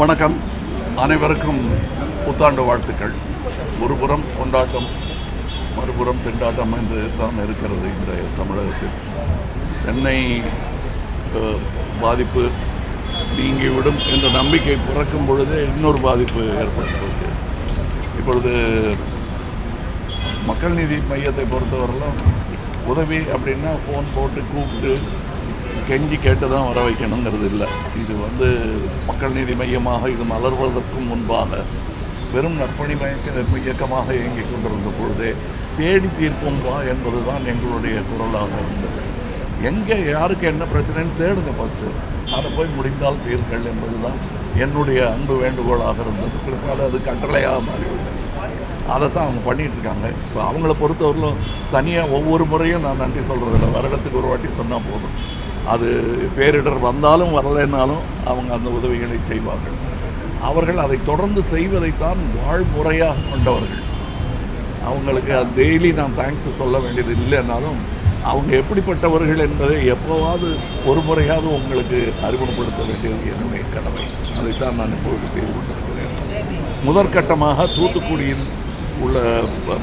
வணக்கம். அனைவருக்கும் புத்தாண்டு வாழ்த்துக்கள். ஒருபுறம் கொண்டாட்டம் மறுபுறம் திண்டாட்டம் என்று தான் இருக்கிறது இந்த தமிழகத்தில். சென்னை பாதிப்பு நீங்கிவிடும் என்ற நம்பிக்கை பிறக்கும் பொழுதே இன்னொரு பாதிப்பு ஏற்பட்டிருக்கு இப்பொழுது மக்கள் நீதி மையத்தை பொறுத்தவரையிலும் உதவி அப்படின்னா ஃபோன் போட்டு கூப்பிட்டு கெஞ்சி கேட்டு தான் வர வைக்கணுங்கிறது இல்லை. இது வந்து மக்கள் நீதி மையமாக இது மலர்வதற்கும் முன்பாக வெறும் நற்பணி மயக்க இயக்கமாக இயங்கிக் கொண்டிருந்த பொழுதே தேடி தீர்ப்போம் வா என்பது தான் எங்களுடைய குரலாக இருந்தது. எங்கே யாருக்கு என்ன பிரச்சனைன்னு தேடுங்க ஃபஸ்ட்டு அதை போய் முடிந்தால் தீர்கள் என்பது தான் என்னுடைய அன்பு வேண்டுகோளாக இருந்தது. பிற்பாடு அது கட்டளையாக மாறிவிட்டது. அதை தான் அவங்க பண்ணிகிட்டு இருக்காங்க. இப்போ அவங்கள பொறுத்தவரையிலும் தனியாக ஒவ்வொரு முறையும் நான் நன்றி சொல்கிறதில்ல வருடத்துக்கு ஒரு வாட்டி சொன்னால் போதும். அது பேரிடர் வந்தாலும் வரலைன்னாலும் அவங்க அந்த உதவிகளை செய்வார்கள். அவர்கள் அதை தொடர்ந்து செய்வதைத்தான் வாழ்முறையாக கொண்டவர்கள். அவங்களுக்கு டெய்லி நான் தேங்க்ஸ் சொல்ல வேண்டியது இல்லைன்னாலும் அவங்க எப்படிப்பட்டவர்கள் என்பதை எப்போவாவது ஒரு முறையாவது உங்களுக்கு அறிமுகப்படுத்த வேண்டியது என்னுடைய கடமை. அதைத்தான் நான் இப்பொழுது செய்து கொண்டிருக்கிறேன். முதற்கட்டமாக தூத்துக்குடியில் உள்ள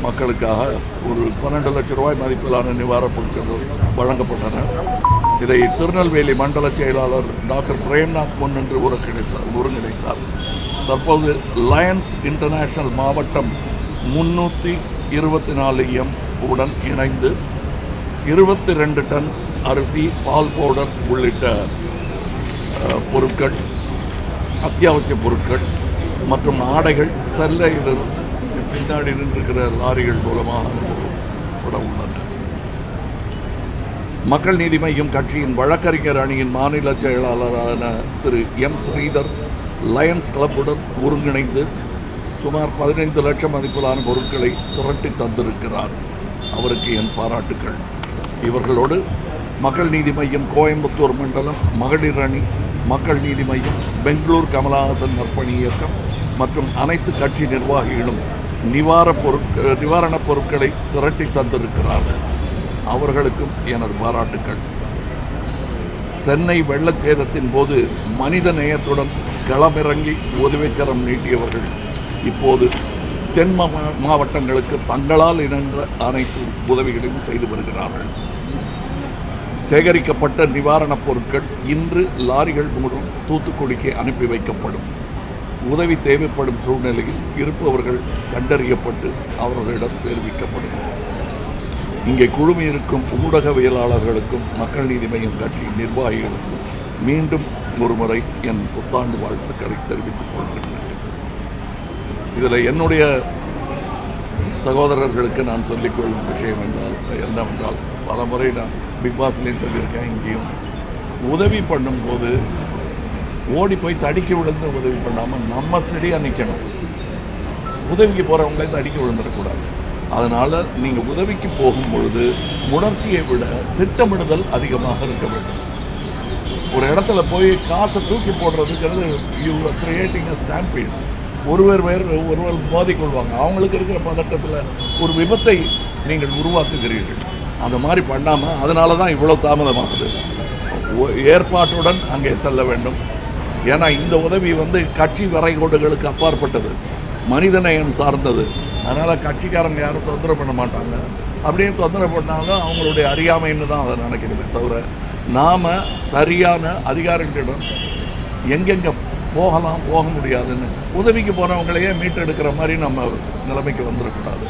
மக்களுக்காக ஒரு பன்னெண்டு லட்சம் ரூபாய் மதிப்பிலான நிவாரணப் பொருட்கள் வழங்கப்பட்டன. இதை திருநெல்வேலி மண்டல செயலாளர் டாக்டர் பிரேம்நாத் முன்னின்று ஒருங்கிணைத்தார் ஒருங்கிணைத்தார். தற்போது லயன்ஸ் இன்டர்நேஷனல் மாவட்டம் முன்னூற்றி இருபத்தி நாலு எம் உடன் இணைந்து இருபத்தி ரெண்டு டன் அரிசி பால் பவுடர் உள்ளிட்ட பொருட்கள் அத்தியாவசிய பொருட்கள் மற்றும் ஆடைகள் செல்ல இது பின்னாடி நின்றிருக்கிற லாரிகள் மூலமாக கூட உள்ளன மக்கள் நீதி மையம் கட்சியின் வழக்கறிஞர் அணியின் மாநில செயலாளரான திரு எம் ஸ்ரீதர் லயன்ஸ் கிளப்புடன் ஒருங்கிணைந்து சுமார் பதினைந்து லட்சம் மதிப்பிலான பொருட்களை திரட்டி தந்திருக்கிறார். அவருக்கு என் பாராட்டுக்கள். இவர்களோடு மக்கள் நீதி மையம் கோயம்புத்தூர் மண்டலம் மகளிர் அணி மக்கள் நீதி மையம் பெங்களூர் கமலஹாசன் நற்பணி இயக்கம் மற்றும் அனைத்து கட்சி நிர்வாகிகளும் நிவார பொருட்கள் நிவாரணப் பொருட்களை திரட்டி தந்திருக்கிறார்கள். அவர்களுக்கும் எனது பாராட்டுக்கள். சென்னை வெள்ளச்சேதத்தின் போது மனித நேயத்துடன் களமிறங்கி உதவிக்கரம் நீட்டியவர்கள். இப்போது தென் மாவட்டங்களுக்கு தங்களால் இணைந்த அனைத்து உதவிகளையும் செய்து வருகிறார்கள். சேகரிக்கப்பட்ட நிவாரணப் பொருட்கள் இன்று லாரிகள் மூலம் தூத்துக்குடிக்கு அனுப்பி வைக்கப்படும். உதவி தேவைப்படும் சூழ்நிலையில் இருப்பவர்கள் கண்டறியப்பட்டு அவர்களிடம் தெரிவிக்கப்படும். இங்கே குழுமியிருக்கும் ஊடகவியலாளர்களுக்கும் மக்கள் நீதி மையம் கட்சி நிர்வாகிகளுக்கும் மீண்டும் ஒருமுறை என் புத்தாண்டு வாழ்த்துக்களை தெரிவித்துக் கொள்கின்றேன். இதில் என்னுடைய சகோதரர்களுக்கு நான் சொல்லிக்கொள்ளும் விஷயம் என்றால் என்னவென்றால் பல முறை நான் பிக் பாஸ்லேயும் சொல்லியிருக்கேன் இங்கேயும். உதவி பண்ணும்போது ஓடி போய் தடுக்கி விழுந்து உதவி பண்ணாமல் நம்ம செடியாக நிற்கணும் உதவிக்கு போகிறவங்களே தடுக்கி விழுந்துடக்கூடாது. அதனால் நீங்கள் உதவிக்கு போகும் பொழுது உணர்ச்சியை விட திட்டமிடுதல் அதிகமாக இருக்க வேண்டும். ஒரு இடத்துல போய் காசை தூக்கி போடுறதுங்கிறது யூ கிரியேட்டிங் அ ஸ்டாம்பீட் ஒருவர் வேறு ஒருவர் மோதிக்கொள்வாங்க அவங்களுக்கு இருக்கிற பதட்டத்தில் ஒரு விபத்தை நீங்கள் உருவாக்குகிறீர்கள். அந்த மாதிரி பண்ணாமல் அதனால தான் இவ்வளோ தாமதமாகுது. ஏற்பாட்டுடன் அங்கே செல்ல வேண்டும். ஏன்னா இந்த உதவி வந்து கட்சி வரைகோடுகளுக்கு அப்பாற்பட்டது. மனிதநேயம் சார்ந்தது. அதனால் கட்சிக்காரங்க யாரும் தொந்தரவு பண்ண மாட்டாங்க. அப்படியே தொந்தரவு பண்ணாலும் அவங்களுடைய அறியாமைன்னு தான் அதை நினைக்கிறதே தவிர நாம் சரியான அதிகாரிகளிடம் எங்கெங்கே போகலாம் போக முடியாதுன்னு உதவிக்கு போனவங்களையே மீட்டெடுக்கிற மாதிரி நம்ம நிலைமைக்கு வந்துடக்கூடாது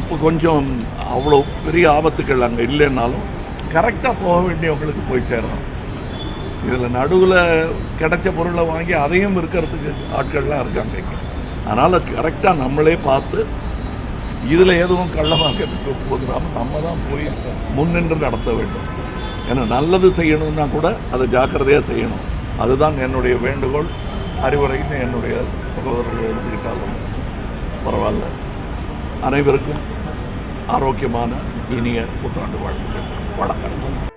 இப்போ கொஞ்சம் அவ்வளோ பெரிய ஆபத்துக்கள் அங்கே இல்லைன்னாலும் கரெக்டாக போக வேண்டியவங்களுக்கு போய் சேரணும். இதில் நடுவில் கிடைச்ச பொருளை வாங்கி அதையும் இருக்கிறதுக்கு ஆட்கள்லாம் இருக்காங்க இங்கே. அதனால் கரெக்டாக நம்மளே பார்த்து இதில் எதுவும் கள்ளமாக்கிறதுக்கு போகிறாமல் நம்ம தான் போய் முன்னின்று நடத்த வேண்டும். ஏன்னா நல்லது செய்யணும்னா கூட அதை ஜாக்கிரதையாக செய்யணும். அதுதான் என்னுடைய வேண்டுகோள். அறிவுரைன்னு என்னுடைய சகோதரர்கள் எடுத்துக்கிட்டாலும் பரவாயில்ல. அனைவருக்கும் ஆரோக்கியமான இனிய புத்தாண்டு வாழ்த்துக்கள். வணக்கம்.